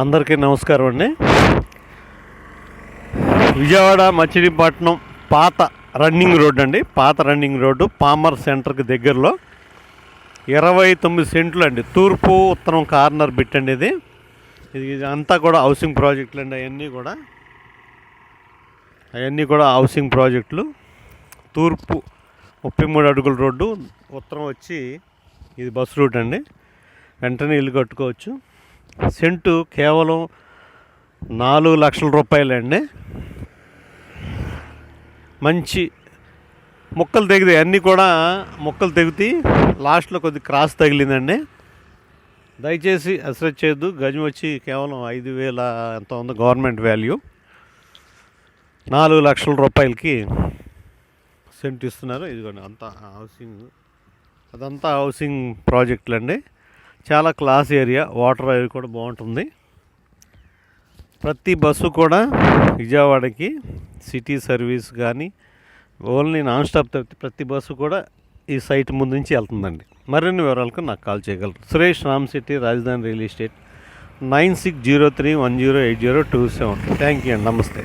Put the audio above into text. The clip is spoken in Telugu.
అందరికీ నమస్కారం అండి. విజయవాడ మచిలీపట్నం పాత రన్నింగ్ రోడ్ అండి. పాత రన్నింగ్ రోడ్డు పామర్ సెంటర్కి దగ్గరలో ఇరవై తొమ్మిది సెంట్లు అండి. తూర్పు ఉత్తరం కార్నర్ బిట్ అండి ఇది. ఇది ఇది అంతా కూడా హౌసింగ్ ప్రాజెక్టులు అండి. అవన్నీ కూడా అవన్నీ కూడా హౌసింగ్ ప్రాజెక్టులు తూర్పు ముప్పై మూడు అడుగుల రోడ్డు ఉత్తరం వచ్చి ఇది బస్ రూట్ అండి. వెంటనే ఇల్లు కట్టుకోవచ్చు. సెంటు కేవలం నాలుగు లక్షల రూపాయలండి. మంచి ముక్కలు తెగితే అన్నీ కూడా ముక్కలు తెగితే లాస్ట్లో కొద్ది క్రాస్ తగిలిందండి. దయచేసి అసలు చేయొద్దు. గజం వచ్చి కేవలం ఐదు వేల ఎంత ఉందో గవర్నమెంట్ వాల్యూ. నాలుగు లక్షల రూపాయలకి సెంట్ ఇస్తున్నారు. ఇదిగోండి అంతా హౌసింగ్ అదంతా హౌసింగ్ ప్రాజెక్టులు అండి చాలా క్లాస్ ఏరియా వాటర్ అవి కూడా బాగుంటుంది. ప్రతి బస్సు కూడా విజయవాడకి సిటీ సర్వీస్ కానీ ఓన్లీ నాన్ స్టాప్ తప్పితే ప్రతి బస్సు కూడా ఈ సైట్ ముందు నుంచి వెళ్తుందండి. మరిన్ని వివరాలకు నాకు కాల్ చేయగలరు. Suresh Ram city Rajadhani real estate nine six zero three one zero eight zero two seven. Thank you అండి. నమస్తే.